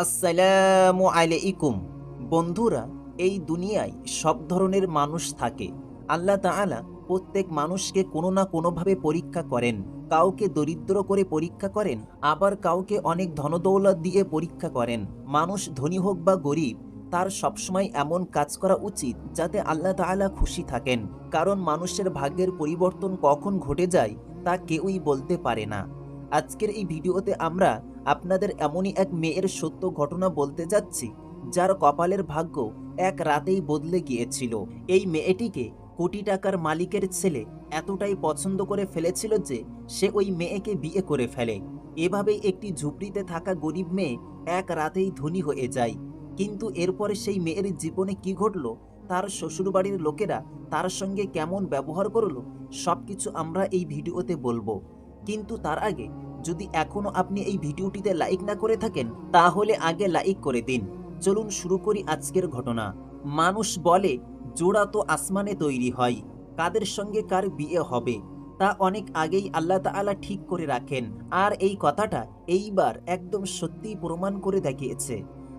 আসসালামু আলাইকুম। বন্ধুরা, এই দুনিয়ায় সব ধরনের মানুষ থাকে। আল্লাহ তাআলা প্রত্যেক মানুষকে কোনো না কোনোভাবে পরীক্ষা করেন। কাউকে দরিদ্র করে পরীক্ষা করেন, আবার কাউকে অনেক ধনদৌলত দিয়ে পরীক্ষা করেন। মানুষ ধনী হোক বা গরিব, তার সবসময় এমন কাজ করা উচিত যাতে আল্লাহ তাআলা খুশি থাকেন। কারণ মানুষের ভাগ্যের পরিবর্তন কখন ঘটে যায়, তা কেউই বলতে পারে না। আজকের এই ভিডিওতে আমরা আপনাদের এমনই এক মেয়ের সত্য ঘটনা বলতে যাচ্ছি, যার কপালের ভাগ্য এক রাতেই বদলে গিয়েছিল। এই মেয়েটিকে কোটি টাকার মালিকের ছেলে এতটাই পছন্দ করে ফেলেছিল যে সে ওই মেয়েকে বিয়ে করে ফেলে। এভাবেই একটি ঝুপড়িতে থাকা গরিব মেয়ে এক রাতেই ধনী হয়ে যায়। কিন্তু এরপরে সেই মেয়ের জীবনে কি ঘটলো, তার শ্বশুরবাড়ির লোকেরা তার সঙ্গে কেমন ব্যবহার করল, সবকিছু আমরা এই ভিডিওতে বলব। কিন্তু তার আগে, যদি এখনও আপনি এই ভিডিওটিতে লাইক না করে থাকেন, তাহলে আগে লাইক করে দিন। চলুন শুরু করি আজকের ঘটনা। মানুষ বলে, জোড়া তো আসমানে তৈরি হয়, কাদের সঙ্গে কার বিয়ে হবে? তা অনেক আগেই আল্লাহ তাআলা ঠিক করে রাখেন। আর এই কথাটা এইবার একদম সত্যিই প্রমাণ করে দেখিয়েছে।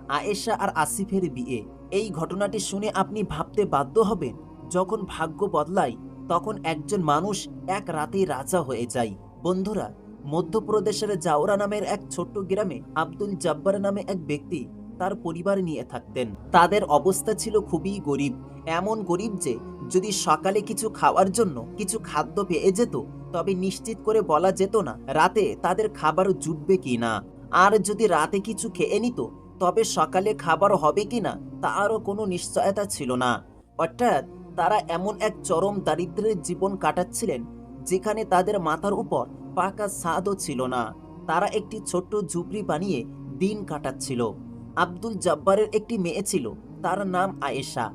আয়েশা আর আসিফের বিয়ে। এই ঘটনাটি শুনে আপনি ভাবতে বাধ্য হবেন, যখন ভাগ্য বদলায়, তখন একজন মানুষ এক রাতেই রাজা হয়ে যায়। বন্ধুরা, মধ্যপ্রদেশের জাওরা নামের এক ছোট্ট গ্রামে আব্দুল জব্বার নামে এক ব্যক্তি তার পরিবার নিয়ে থাকতেন। তাদের অবস্থা ছিল খুবই গরিব। এমন গরিব যে, যদি সকালে কিছু খাওয়ার জন্য কিছু খাদ্য পেয়ে যেত, তবে নিশ্চিত করে বলা যেত না রাতে তাদের খাবার জুটবে কি না। আর যদি রাতে কিছু খেয়ে নিত, তবে সকালে খাবার হবে কি না তারও কোনো নিশ্চয়তা ছিল না। অর্থাৎ তারা এমন এক চরম দারিদ্র্যের জীবন কাটাচ্ছিলেন যেখানে তাদের মাথার উপর পাকা ছাদও ছিল না। তারা একটি ছোট্ট ঝুপড়ি বানিয়ে দিন কাটাচ্ছিল। আব্দুল জব্বারের একটি মেয়ে ছিল, তার নাম আয়েশা।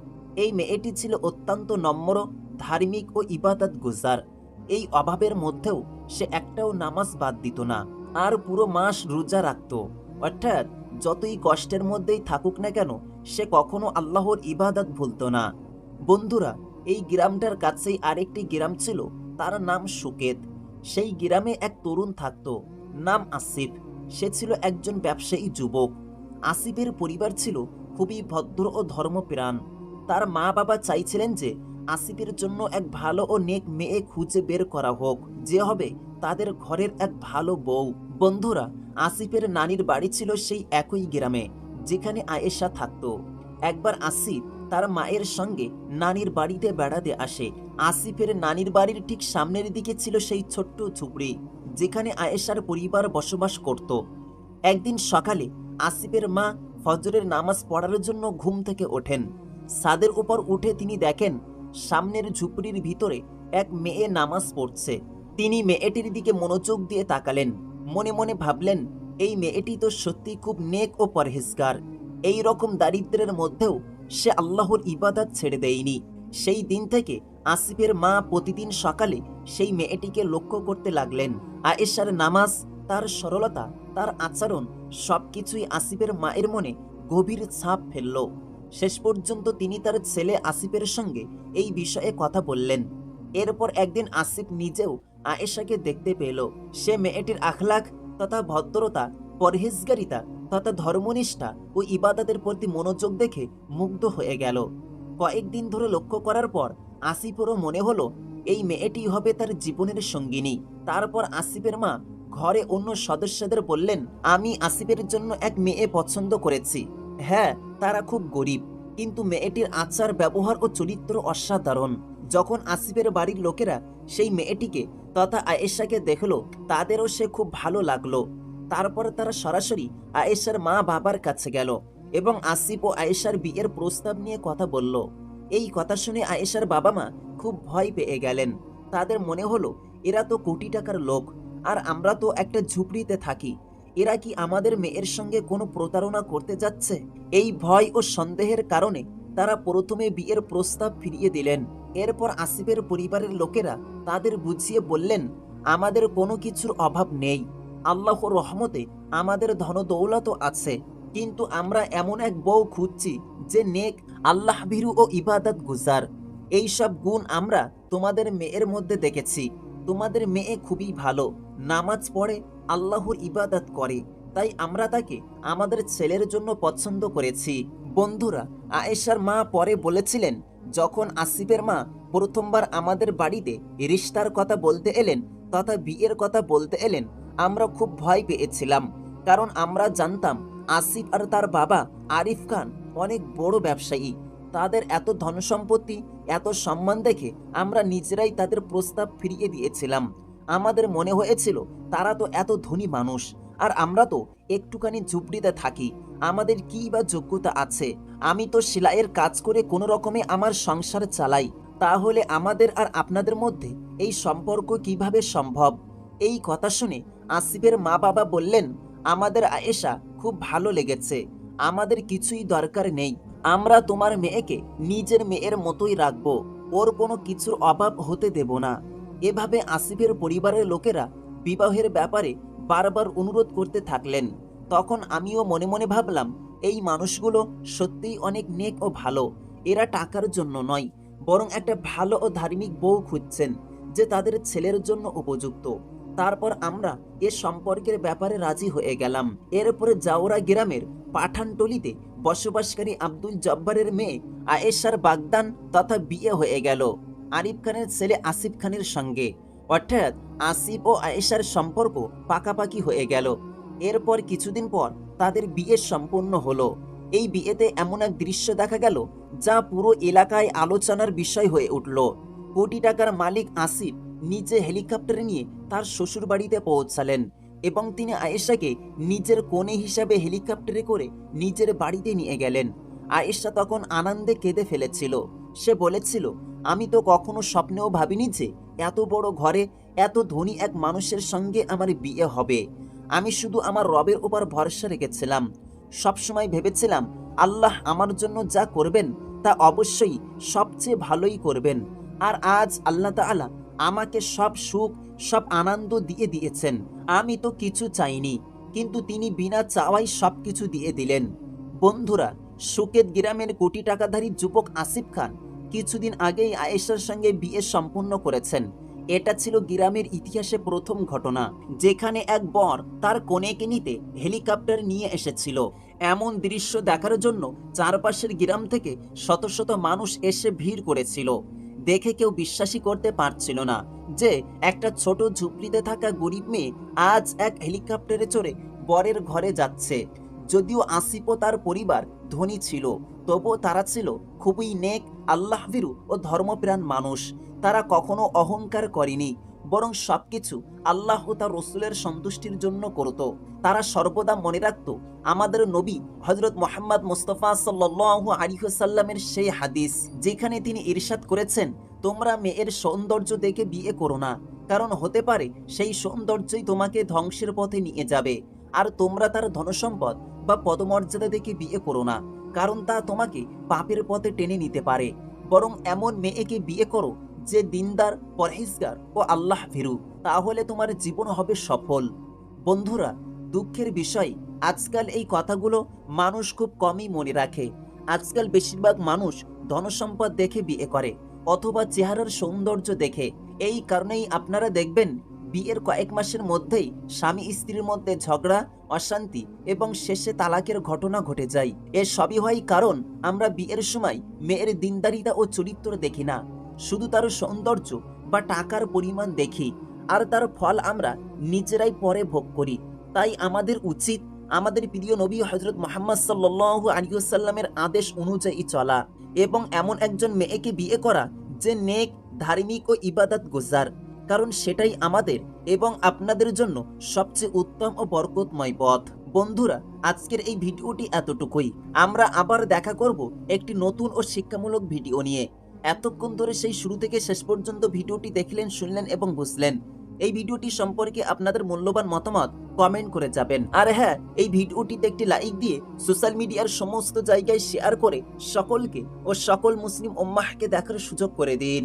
এই মেয়েটি ছিল অত্যন্ত নম্র, ধার্মিক ও ইবাদত গুজার। এই অভাবের মধ্যেও সে একটাও নামাজ বাদ দিত না, আর পুরো মাস রোজা রাখত। অর্থাৎ যতই কষ্টের মধ্যেই থাকুক না কেন, সে কখনো আল্লাহর ইবাদত ভুলত না। বন্ধুরা, এই গ্রামটার কাছেই আরেকটি গ্রাম ছিল তার নাম সুকেত। সেই গ্রামে এক তরুণ থাকত, নাম আসিফ। সে ছিল একজন ব্যবসায়ী যুবক। আসিফের পরিবার ছিল খুবই ভদ্র ও ধর্মপ্রাণ। তার মা বাবা চাইছিলেন যে আসিফের জন্য এক ভালো ও নেক মেয়ে খুঁজে বের করা হোক, যে হবে তাদের ঘরের এক ভালো বউ। বন্ধুরা, আসিফের নানির বাড়ি ছিল সেই একই গ্রামে, যেখানে আয়েশা থাকত। একবার আসিফ তার মায়ের সঙ্গে নানির বাড়িতে বেড়াতে আসে। আসিফের নানির বাড়ির ঠিক সামনের দিকে ছিল সেই ছোট্ট ঝুপড়ি, যেখানে আয়েশার পরিবার বসবাস করত। একদিন সকালে আসিফের মা ফজরের নামাজ পড়ার জন্য ঘুম থেকে ওঠেন। ছাদের উপর উঠে তিনি দেখেন সামনের ঝুপড়ির ভিতরে এক মেয়ে নামাজ পড়ছে। তিনি মেয়েটির দিকে মনোযোগ দিয়ে তাকালেন। মনে মনে ভাবলেন, এই মেয়েটি তো সত্যি খুব নেক ও পরহেজগার। এই রকম দারিদ্র্যের মধ্যেও সে আল্লাহর ইবাদত ছেড়ে দেয়নি। সেই দিন থেকে আসিফের মা প্রতিদিন সকালে সেই মেয়েটিকে লক্ষ্য করতে লাগলেন। আয়েশার নামাজ, তার সরলতা, তার আচরণ সবকিছুই আসিফের মায়ের মনে গভীর ছাপ ফেলল। শেষ পর্যন্ত তিনি তার ছেলে আসিফের সঙ্গে এই বিষয়ে কথা বললেন। এরপর একদিন আসিফ নিজেও আয়েশাকে দেখতে পেল। সে মেয়েটির আখলাখ তথা ভদ্রতা, পরহেজগারিতা তথা ধর্মনিষ্ঠা ও ইবাদতের প্রতি মনোযোগ দেখে মুগ্ধ হয়ে গেল। কয়েকদিন ধরে লক্ষ্য করার পর আসিফেরও মনে হলো, এই মেয়েটি হবে তার জীবনের সঙ্গিনী। তারপর আসিফের মা ঘরে অন্য সদস্যদের বললেন, আমি আসিফের জন্য এক মেয়ে পছন্দ করেছি। হ্যাঁ তারা খুব গরিব, কিন্তু মেয়েটির আচার, ব্যবহার ও চরিত্র অসাধারণ। যখন আসিফের বাড়ির লোকেরা সেই মেয়েটিকে তথা আয়েশাকে দেখল, তাদেরও সে খুব ভালো লাগল। তারপর তারা সরাসরি আয়েশার মা বাবার কাছে গেল এবং আসিফ ও আয়েশার বিয়ের প্রস্তাব নিয়ে কথা বলল। এই কথা শুনে আয়েশার বাবা মা খুব ভয় পেয়ে গেলেন। তাদের মনে হলো, এরা তো কোটি টাকার লোক, আর আমরা তো একটা ঝুপড়িতে থাকি। এরা কি আমাদের মেয়ের সঙ্গে কোনো প্রতারণা করতে যাচ্ছে? এই ভয় ও সন্দেহের কারণে তারা প্রথমে বিয়ের প্রস্তাব ফিরিয়ে দিলেন। এরপর আসিফের পরিবারের লোকেরা তাদের বুঝিয়ে বললেন, আমাদের কোনো কিছুর অভাব নেই। আল্লাহর রহমতে আমাদের ধন দৌলতও আছে, কিন্তু আমরা এমন এক বউ খুঁজছি যে নেক, আল্লাহ ভীরু ও ইবাদত গুজার। এইসব গুণ আমরা তোমাদের মেয়ের মধ্যে দেখেছি। তোমাদের মেয়ে খুবই ভালো। নামাজ পড়ে, আল্লাহর ইবাদত করে। তাই আমরা তাকে আমাদের ছেলের জন্য পছন্দ করেছি। বন্ধুরা, আয়েশার মা পরে বলেছিলেন, যখন আসিফের মা প্রথমবার আমাদের বাড়িতে রিস্তার কথা বলতে এলেন, তথা বিয়ের কথা বলতে এলেন আমরা খুব ভয় পেয়েছিলাম, কারণ আমরা জানতাম আসিফ আর তার বাবা আরিফ খান অনেক বড় ব্যবসায়ী। তাদের এত ধনসম্পত্তি, এত সম্মান দেখে আমরা নিজেরাই তাদের প্রস্তাব ফিরিয়ে দিয়েছিলাম। আমাদের মনে হয়েছিল, তারা তো এত ধনী মানুষ, আর আমরা তো একটুখানি ঝুপড়িতে থাকি, আমাদের কী বা যোগ্যতা আছে? আমি তো সেলাইয়ের কাজ করে কোনো রকমে আমার সংসার চালাই, তাহলে আমাদের আর আপনাদের মধ্যে এই সম্পর্ক কীভাবে সম্ভব? এই কথা শুনে আসিফের মা বাবা বললেন, আমাদের আয়েশা খুব ভালো লেগেছে। আমাদের কিছুই দরকার নেই। আমরা তোমার মেয়েকে নিজের মেয়ের মতোই রাখব। ওর কোনো কিছুর অভাব হতে দেব না। এভাবে আসিফের পরিবারের লোকেরা বিবাহের ব্যাপারে বারবার অনুরোধ করতে থাকলেন। তখন আমিও মনে মনে ভাবলাম, এই মানুষগুলো সত্যিই অনেক নেক ও ভালো। এরা টাকার জন্য নয়, বরং একটা ভালো ও ধার্মিক বউ খুঁজছেন, যে তাদের ছেলের জন্য উপযুক্ত। তারপর আমরা এ সম্পর্কের ব্যাপারে রাজি হয়ে গেলাম। এরপরে জাওরা গ্রামের পাঠানটলিতে বসবাসকারী আব্দুল জব্বারের মেয়ে আয়েশার বাগদান তথা বিয়ে হয়ে গেল। আরিফ খানের ছেলে আসিফ খানের সঙ্গে। অর্থাৎ আসিফ ও আয়েশার সম্পর্ক পাকাপাকি হয়ে গেল। এরপর কিছুদিন পর তাদের বিয়ে সম্পন্ন হলো। এই বিয়েতে এমন এক দৃশ্য দেখা গেল যা পুরো এলাকায় আলোচনার বিষয় হয়ে উঠল। কোটি টাকার মালিক আসিফ নিজে হেলিকপ্টারে নিয়ে তার শ্বশুর বাড়িতে পৌঁছালেন এবং তিনি আয়েশাকে নিজের কোণে হিসাবে হেলিকপ্টারে করে নিজের বাড়িতে নিয়ে গেলেন। আয়েশা তখন আনন্দে কেঁদে ফেলেছিল। সে বলেছিল, আমি তো কখনো স্বপ্নেও ভাবিনি যে এত বড় ঘরে এত ধনী এক মানুষের সঙ্গে আমার বিয়ে হবে। আমি শুধু আমার রবের উপর ভরসা রেখেছিলাম। সবসময় ভেবেছিলাম, আল্লাহ আমার জন্য যা করবেন তা অবশ্যই সবচেয়ে ভালোই করবেন। আর আজ আল্লাহ তাআলা আমাকে সব সুখ, সব আনন্দ দিয়ে দিয়েছেন। আমি তো কিছু চাইনি, কিন্তু তিনি বিনা চাওয়াই সব কিছু দিয়ে দিলেন। বন্ধুরা সুকেত গ্রামের কোটি টাকাধারী যুবক আসিফ খান কিছুদিন আগেই আয়েশার সঙ্গে বিয়ে সম্পূর্ণ করেছেন। এটা ছিল গ্রামের ইতিহাসে প্রথম ঘটনা, যেখানে এক বর তার কনেকে নিতে হেলিকপ্টার নিয়ে এসেছিল। এমন দৃশ্য দেখার জন্য চারপাশের গ্রাম থেকে শত শত মানুষ এসে ভিড় করেছিল। দেখে কেউ বিশ্বাসই করতে পারছিল না যে একটা ছোট ঝুপড়িতে থাকা গরিব মেয়ে আজ এক হেলিকপ্টারে চড়ে বরের ঘরে যাচ্ছে। যদিও আসিফ তার পরিবার ধনী ছিল, তবুও তারা ছিল খুবই নেক আল্লাহবিরু ও ধর্মপ্রাণ মানুষ। তারা কখনো অহংকার করেনি। বরং সবকিছু আল্লাহ ও তার রসুলের সন্তুষ্টির জন্য করত। তারা সর্বদা মনে রাখত, আমাদের নবী হজরত মোহাম্মদ মুস্তফা সাল্লু আলিহাসাল্লামের সেই হাদিস, যেখানে তিনি ইরশাদ করেছেন, তোমরা মেয়ের সৌন্দর্য দেখে বিয়ে করো না, কারণ হতে পারে সেই সৌন্দর্যই তোমাকে ধ্বংসের পথে নিয়ে যাবে, আর তোমরা তার ধনসম্পদ বা পদমর্যাদা দেখে বিয়ে করো না, কারণ তা তোমাকে পাপের পথে টেনে নিতে পারে। বরং এমন মেয়েকে বিয়ে করো যে দিনদার, পরহেজগার ও আল্লাহ ভীরু, তাহলে তোমার জীবন হবে সফল। বন্ধুরা, দুঃখের বিষয়, আজকাল এই কথাগুলো মানুষ খুব কমই মনে রাখে। আজকাল বেশিরভাগ মানুষ ধনসম্পদ দেখে বিয়ে করে অথবা চেহারার সৌন্দর্য দেখে। এই কারণেই আপনারা দেখবেন, বিয়ের কয়েক মাসের মধ্যেই স্বামী স্ত্রীর মধ্যে ঝগড়া, অশান্তি এবং শেষে তালাকের ঘটনা ঘটে যায়। এর সবই হয় কারণ আমরা বিয়ের সময় মেয়ের দিনদারিতা ও চরিত্র দেখি না। শুধু তার সৌন্দর্য বা টাকার পরিমাণ দেখি আর তার ফল আমরা নিজেরাই পরে ভোগ করি। তাই আমাদের উচিত আমাদের প্রিয় নবী হজরত মোহাম্মদ সাল্লু আলিয়াল্লামের আদেশ অনুযায়ী চলা এবং এমন একজন মেয়েকে বিয়ে করা যে নেক, ধার্মিক ও ইবাদত গুজার। কারণ সেটাই আমাদের এবং আপনাদের জন্য সবচেয়ে উত্তম ও বরকতময় পথ। বন্ধুরা, আজকের এই ভিডিওটি এতটুকুই। আমরা আবার দেখা করব একটি নতুন ও শিক্ষামূলক ভিডিও নিয়ে। এতক্ষণ ধরে সেই শুরু থেকে শেষ পর্যন্ত ভিডিওটি দেখলেন, শুনলেন এবং বুঝলেন। এই ভিডিওটি সম্পর্কে আপনাদের মূল্যবান মতামত কমেন্ট করে যাবেন। আর হ্যাঁ এই ভিডিওটিতে একটি লাইক দিয়ে সোশ্যাল মিডিয়ার সমস্ত জায়গায় শেয়ার করে সকলকে ও সকল মুসলিম ওম্মাহকে দেখার সুযোগ করে দিন।